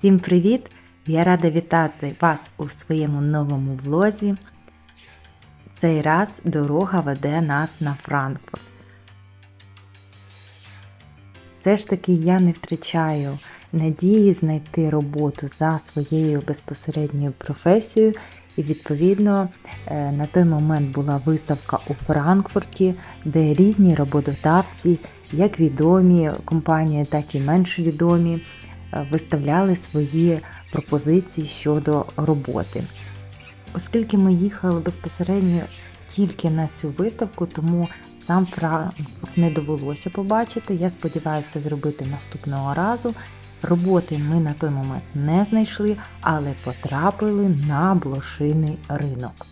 Всім привіт! Я рада вітати вас у своєму новому влозі. Цей раз дорога веде нас на Франкфурт. Все ж таки я не втрачаю надії знайти роботу за своєю безпосередньою професією, і відповідно е, на той момент була виставка у Франкфурті, де різні роботодавці, як відомі компанії, так і менш відомі, виставляли свої пропозиції щодо роботи. Оскільки ми їхали безпосередньо тільки на цю виставку, тому сам Франкфурт не довелося побачити. Я сподіваюся це зробити наступного разу. Роботи ми на той момент не знайшли, але потрапили на блошиний ринок.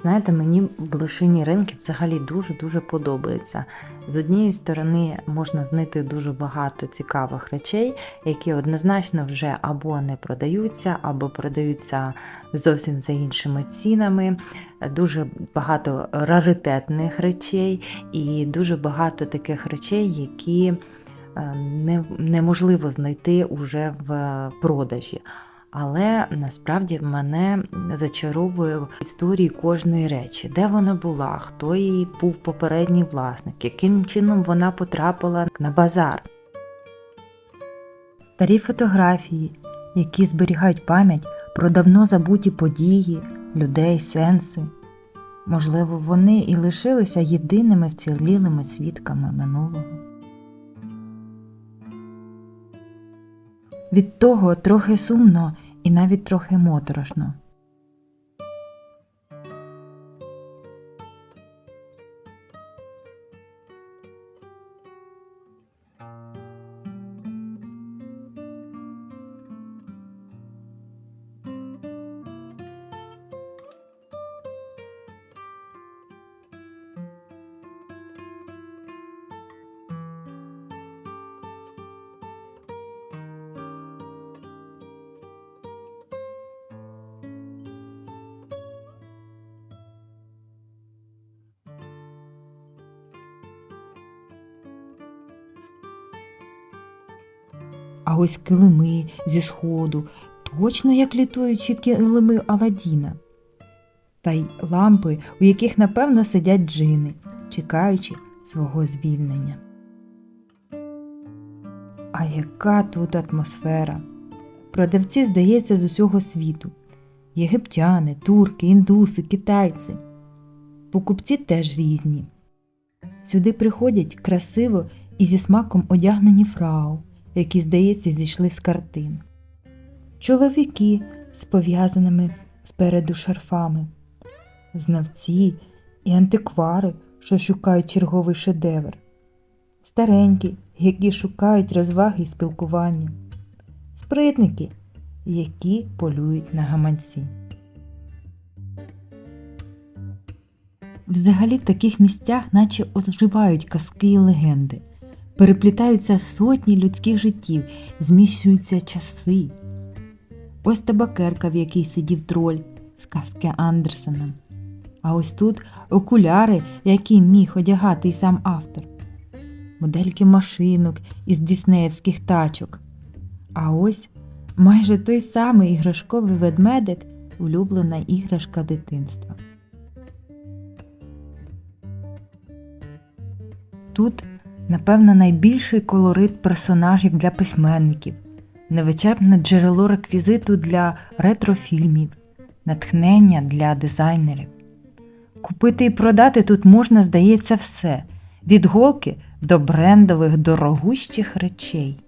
Знаєте, мені блошині ринки взагалі дуже-дуже подобаються. З однієї сторони можна знайти дуже багато цікавих речей, які однозначно вже або не продаються, або продаються зовсім за іншими цінами. Дуже багато раритетних речей і дуже багато таких речей, які неможливо знайти уже в продажі. Але насправді мене зачаровує в історії кожної речі, де вона була, хто її був попередній власник, яким чином вона потрапила на базар. Старі фотографії, які зберігають пам'ять про давно забуті події, людей, сенси. Можливо, вони і лишилися єдиними вцілілими свідками минулого. Від того трохи сумно і навіть трохи моторошно. А ось килими зі сходу, точно як літуючі килими Аладдіна. Та й лампи, у яких напевно сидять джини, чекаючи свого звільнення. А яка тут атмосфера? Продавці, здається, з усього світу єгиптяни, турки, індуси, китайці. Покупці теж різні. Сюди приходять красиво і зі смаком одягнені фрау які, здається, зійшли з картин. Чоловіки з пов'язаними спереду шарфами, знавці і антиквари, що шукають черговий шедевр, старенькі, які шукають розваги і спілкування, спритники, які полюють на гаманці. Взагалі в таких місцях наче оживають казки і легенди переплітаються сотні людських життів, зміщуються часи. Ось табакерка, в якій сидів троль, сказки Андерсена. А ось тут окуляри, які міг одягати й сам автор, модельки машинок із діснеївських тачок. А ось майже той самий іграшковий ведмедик, улюблена іграшка дитинства. Тут напевно, найбільший колорит персонажів для письменників, невичерпне джерело реквізиту для ретрофільмів, натхнення для дизайнерів. Купити і продати тут можна, здається, все від голки до брендових дорогущих речей.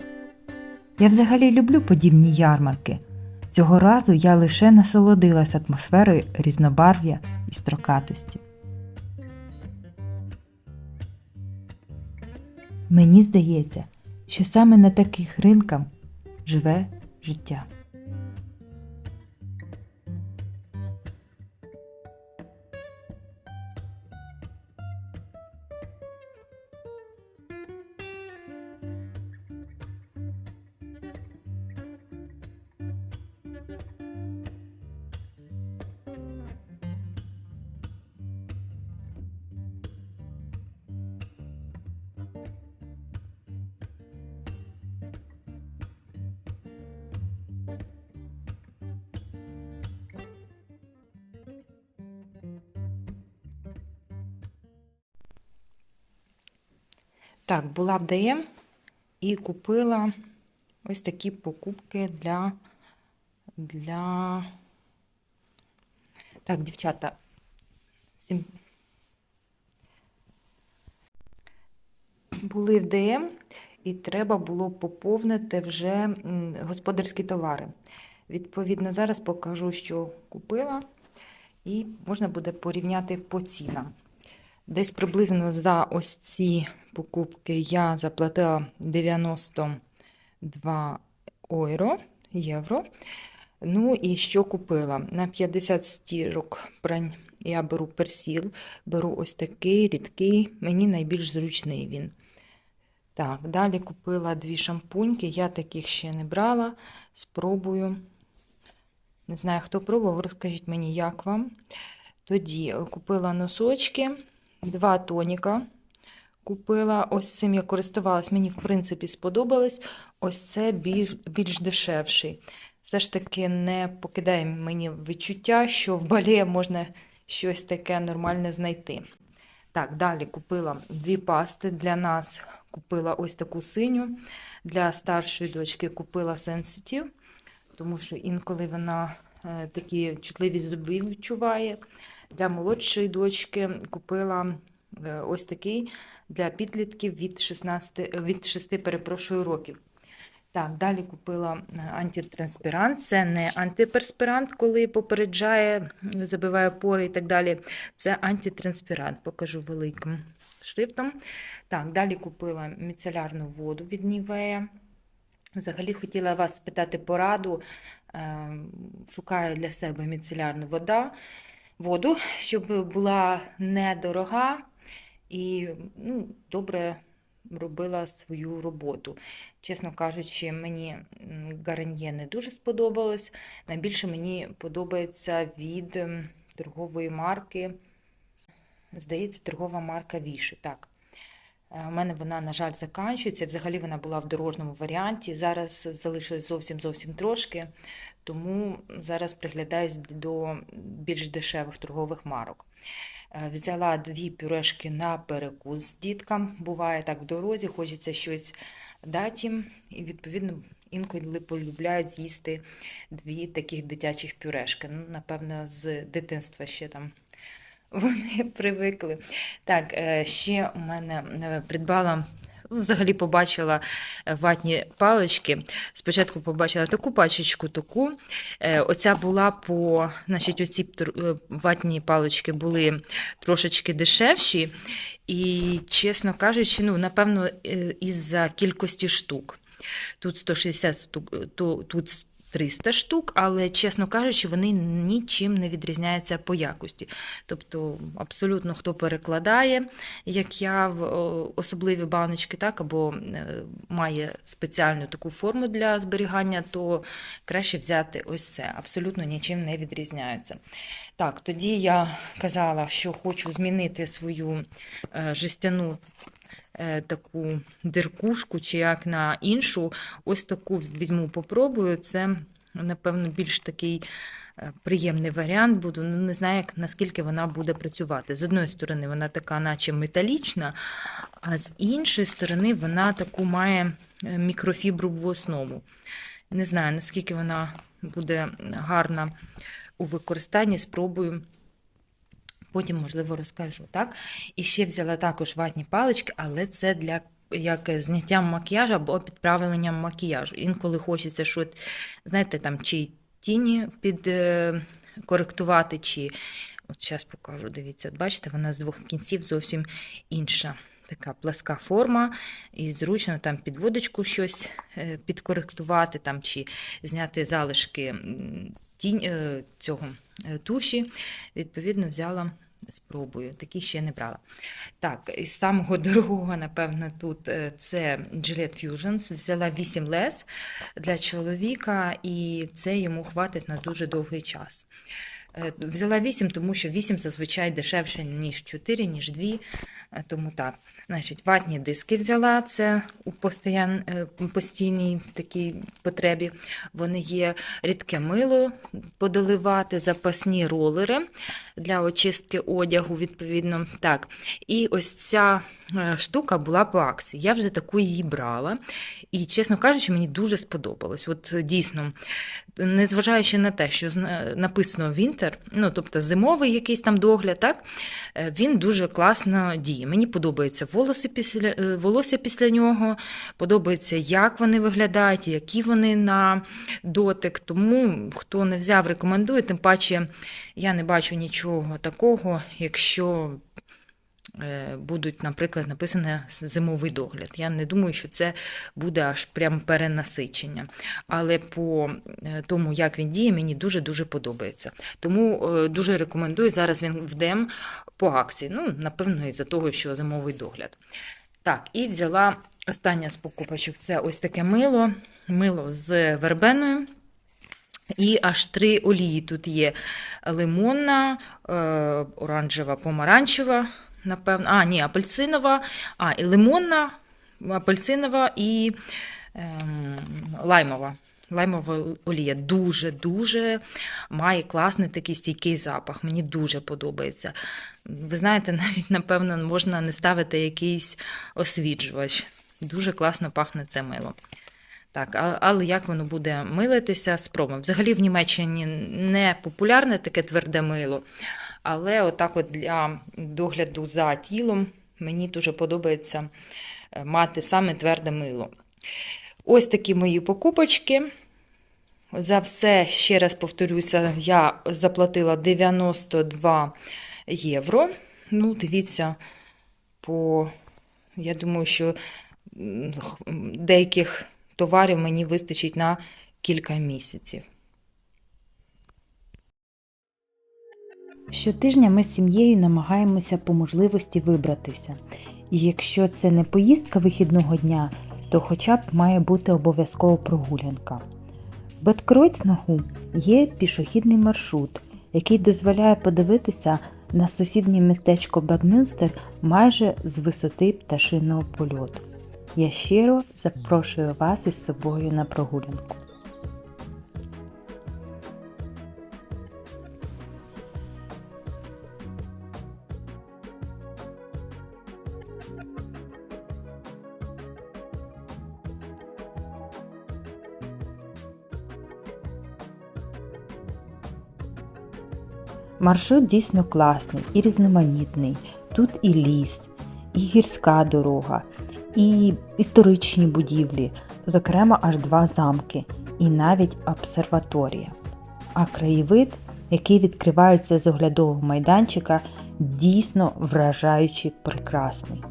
Я взагалі люблю подібні ярмарки. Цього разу я лише насолодилась атмосферою різнобарв'я і строкатості. Мені здається, що саме на таких ринках живе життя. Так, була в ДМ і купила ось такі покупки для. для... Так, дівчата. Сім... Були в ДМ, і треба було поповнити вже господарські товари. Відповідно, зараз покажу, що купила, і можна буде порівняти по цінам. Десь приблизно за ось ці покупки я заплатила 92 євро. євро. Ну і що купила? На 50 стірок прань я беру персіл, беру ось такий рідкий, мені найбільш зручний він. Так, далі купила дві шампуньки, я таких ще не брала. Спробую. Не знаю, хто пробував, розкажіть мені, як вам. Тоді купила носочки, два тоніка. Купила ось цим я користувалась, мені, в принципі, сподобалось. Ось це більш, більш дешевший. Все ж таки не покидає мені відчуття, що в балі можна щось таке нормальне знайти. Так, далі купила дві пасти для нас. Купила ось таку синю. Для старшої дочки купила Sensitive, тому що інколи вона е, такі чутливі зуби відчуває. Для молодшої дочки купила е, ось такий для підлітків від 16, е, від 6 перепрошую, років. Так, далі купила е, антитранспірант. Це не антиперспірант, коли попереджає, забиває пори і так далі. Це антитранспірант, покажу великим шрифтом. Так, далі купила міцелярну воду від Нівея. Взагалі хотіла вас спитати пораду. Е, Шукаю для себе міцелярну вода, воду, щоб була недорога і ну, добре робила свою роботу. Чесно кажучи, мені Гараньє не дуже сподобалось. Найбільше мені подобається від торгової марки. Здається, торгова марка Віші. Так. Е, У мене вона, на жаль, заканчується. Взагалі вона була в дорожньому варіанті. Зараз залишилось зовсім зовсім трошки, тому зараз приглядаюсь до більш дешевих торгових марок. Е, Взяла дві пюрешки на перекус діткам. Буває так в дорозі, хочеться щось дати їм. І, відповідно, інколи полюбляють з'їсти дві таких дитячих пюрешки. Ну, напевно, з дитинства ще там вони привикли. Так, е, ще у мене е, придбала. Взагалі побачила е, ватні палички. Спочатку побачила таку пачечку, таку. Е, Оця була по, значить, оці е, ватні палички були трошечки дешевші. І, чесно кажучи, ну, напевно, із-за кількості штук. Тут 160 штук, тут 300 штук, але, чесно кажучи, вони нічим не відрізняються по якості. Тобто, абсолютно хто перекладає, як я в особливі баночки, так, або е, має спеціальну таку форму для зберігання, то краще взяти ось це. Абсолютно нічим не відрізняються. Так, тоді я казала, що хочу змінити свою е, жестяну таку диркушку чи як на іншу. Ось таку візьму, попробую. Це, напевно, більш такий е, приємний варіант буде. Ну, не знаю, як, наскільки вона буде працювати. З одної сторони, вона така, наче металічна, а з іншої сторони, вона таку має е, мікрофіброву основу. Не знаю, наскільки вона буде гарна у використанні, спробую. Потім, можливо, розкажу. Так? І ще взяла також ватні палички, але це для як зняттям макіяжу або підправленням макіяжу. Інколи хочеться щось, знаєте, там, чи тіні підкоректувати, чи. От зараз покажу, дивіться, от бачите, вона з двох кінців зовсім інша. Така пласка форма, і зручно там під водочку щось е, підкоректувати, там, чи зняти залишки тінь, е, цього е, туші. Відповідно, взяла, спробую. Такі ще не брала. Так, із самого дорогого, напевно, тут це Gillette Fusions. Взяла 8 лес для чоловіка, і це йому хватить на дуже довгий час. Взяла 8, тому що 8 зазвичай дешевше, ніж 4, ніж 2. е, Тому так. Значить, ватні диски взяла, це у е, постійній такій потребі. Вони є рідке мило подоливати, запасні ролери для очистки одягу, відповідно. Так. І ось ця е, штука була по акції. Я вже таку її брала. І, чесно кажучи, мені дуже сподобалось. От е, дійсно, незважаючи на те, що написано Вінтер, ну тобто зимовий якийсь там догляд, так, він дуже класно діє. Мені подобається волоси після, е, волосся після нього, подобається, як вони виглядають, які вони на дотик. Тому хто не взяв, рекомендую. Тим паче я не бачу нічого такого, якщо будуть, наприклад, написане зимовий догляд. Я не думаю, що це буде аж прям перенасичення. Але по е, тому, як він діє, мені дуже-дуже подобається. Тому е, дуже рекомендую. Зараз він в ДЕМ по акції. Ну, напевно, із-за того, що зимовий догляд. Так, і взяла остання з покупочок. Це ось таке мило, мило з вербеною. І аж три олії тут є: лимонна, е, оранжева, помаранчева, напевно. А, ні, апельсинова, а, і лимонна, апельсинова і ем, лаймова. Лаймова олія дуже-дуже має класний такий стійкий запах. Мені дуже подобається. Ви знаєте, навіть, напевно, можна не ставити якийсь освіджувач. Дуже класно пахне це мило. Так, але як воно буде милитися, спробуємо. Взагалі в Німеччині не популярне таке тверде мило, але отак от для догляду за тілом мені дуже подобається е, мати саме тверде мило. Ось такі мої покупочки. За все, ще раз повторюся, я заплатила 92 євро. Ну, дивіться, по, я думаю, що деяких товарів мені вистачить на кілька місяців. Щотижня ми з сім'єю намагаємося по можливості вибратися. І якщо це не поїздка вихідного дня, то хоча б має бути обов'язково прогулянка. В Беткройцнагу є пішохідний маршрут, який дозволяє подивитися на сусіднє містечко Бадмюнстер майже з висоти пташиного польоту. Я щиро запрошую вас із собою на прогулянку. Маршрут дійсно класний і різноманітний. Тут і ліс, і гірська дорога, і історичні будівлі, зокрема аж два замки, і навіть обсерваторія. А краєвид, який відкривається з оглядового майданчика, дійсно вражаючи прекрасний.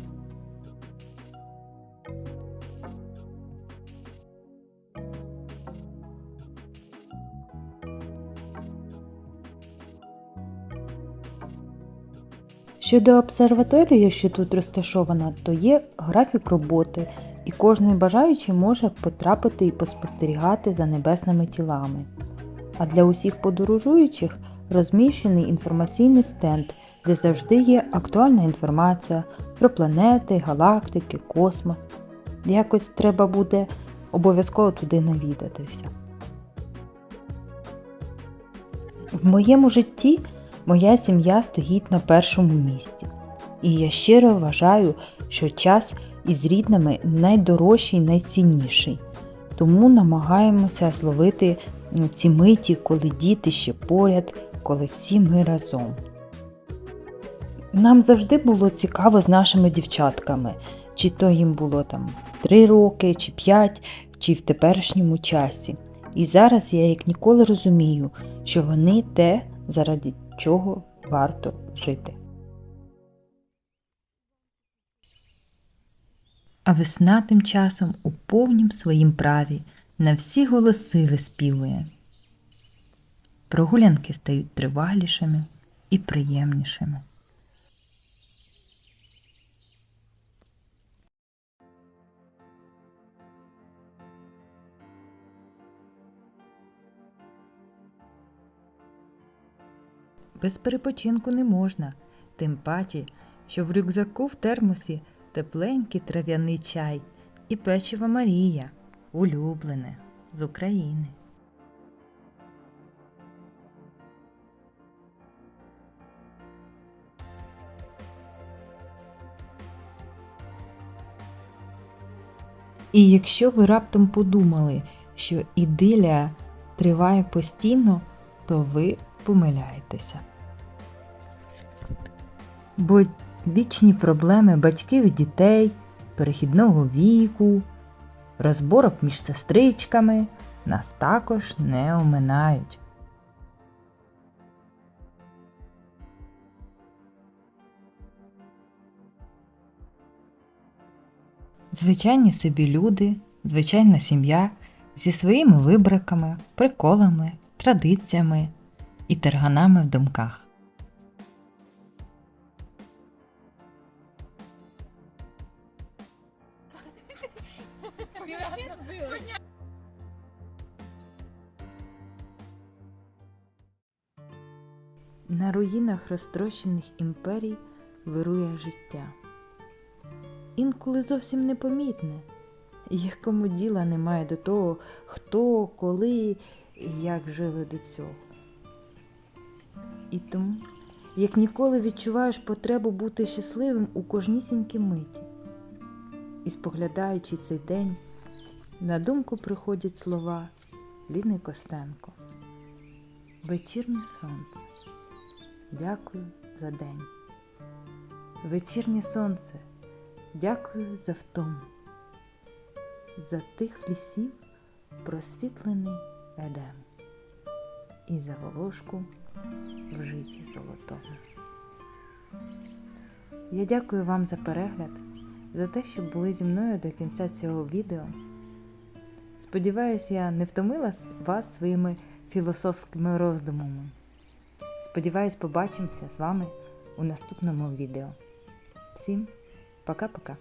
Щодо обсерваторії, що тут розташована, то є графік роботи, і кожен бажаючий може потрапити і поспостерігати за небесними тілами. А для усіх подорожуючих розміщений інформаційний стенд, де завжди є актуальна інформація про планети, галактики, космос. Якось треба буде обов'язково туди навідатися. В моєму житті моя сім'я стоїть на першому місці. І я щиро вважаю, що час із рідними найдорожчий, найцінніший. Тому намагаємося зловити ці миті, коли діти ще поряд, коли всі ми разом. Нам завжди було цікаво з нашими дівчатками, чи то їм було там 3 роки, чи 5, чи в теперішньому часі. І зараз я як ніколи розумію, що вони те, заради чого варто жити. А весна тим часом у повнім своїм праві на всі голоси виспівує. Прогулянки стають тривалішими і приємнішими. Без перепочинку не можна, тим паче, що в рюкзаку в термосі тепленький трав'яний чай і печиво Марія, улюблене з України. І якщо ви раптом подумали, що ідилія триває постійно, то ви помиляєтеся. Бо вічні проблеми батьків і дітей, перехідного віку, розборок між сестричками нас також не оминають. Звичайні собі люди, звичайна сім'я зі своїми вибриками, приколами, традиціями і тарганами в думках. Руїнах розтрощених імперій вирує життя. Інколи зовсім непомітне, якому діла немає до того, хто, коли і як жили до цього. І тому, як ніколи відчуваєш потребу бути щасливим у кожнісінькій миті. І споглядаючи цей день, на думку приходять слова Ліни Костенко. Вечірнє сонце. Дякую за день. Вечірнє сонце. Дякую за втому. За тих лісів просвітлений едем. І за волошку в житті золотому. Я дякую вам за перегляд, за те, що були зі мною до кінця цього відео. Сподіваюсь, я не втомила вас своїми філософськими роздумами. Сподіваюсь, побачимося з вами у наступному відео. Всім пока-пока!